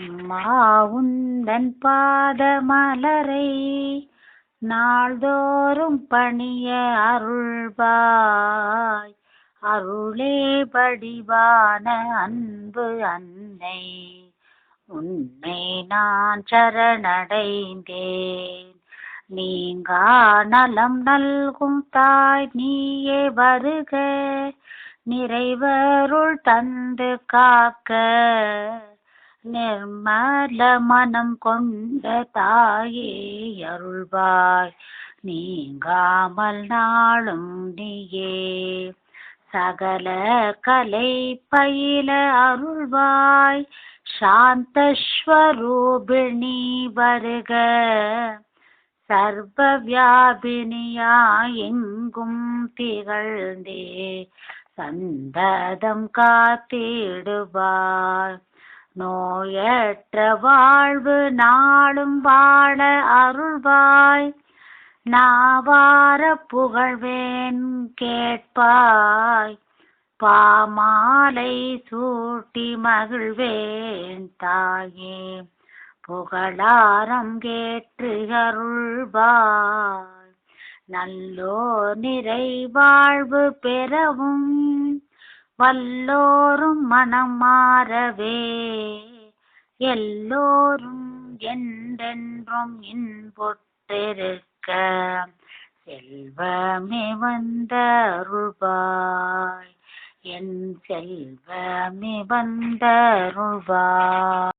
மாவுந்தன் உந்தன் பாத மலரை நாள்தோறும் பணிய அருள்வாய். அருளே படிவான அன்பு அன்னை உன்னை நான் சரணடைந்தேன். நீங்கா நலம் நல்கும் தாய் நீயே வருக. நிறைவருள் தந்து காக்க. நிர்மல மனம் கொண்ட தாயே அருள்வாய். நீங்காமல் நாளும் நீயே. சகல கலை பயில அருள்வாய். சாந்தஸ்வரூபிணி வருக. சர்வ வியாபினியா எங்கும் திகழ்ந்தே. சந்ததம் காத்திடுவாய். நோயற்ற வாழ்வு நாளும் வாழ அருள்வாய். நாவார புகழ்வேன் கேட்பாய். பாமாலை சூட்டி மகிழ்வேன் தாயே. புகழாரம் கேற்று அருள்வாய். நல்லோ நிறை வாழ்வு பெறவும் வல்லோரும் மனமாறவே எல்லோரும் என்றென்றும் இன்பொட்டிருக்க செல்வமே வந்த அருள்வாய் என் செல்வமே வந்த அருள்வாய்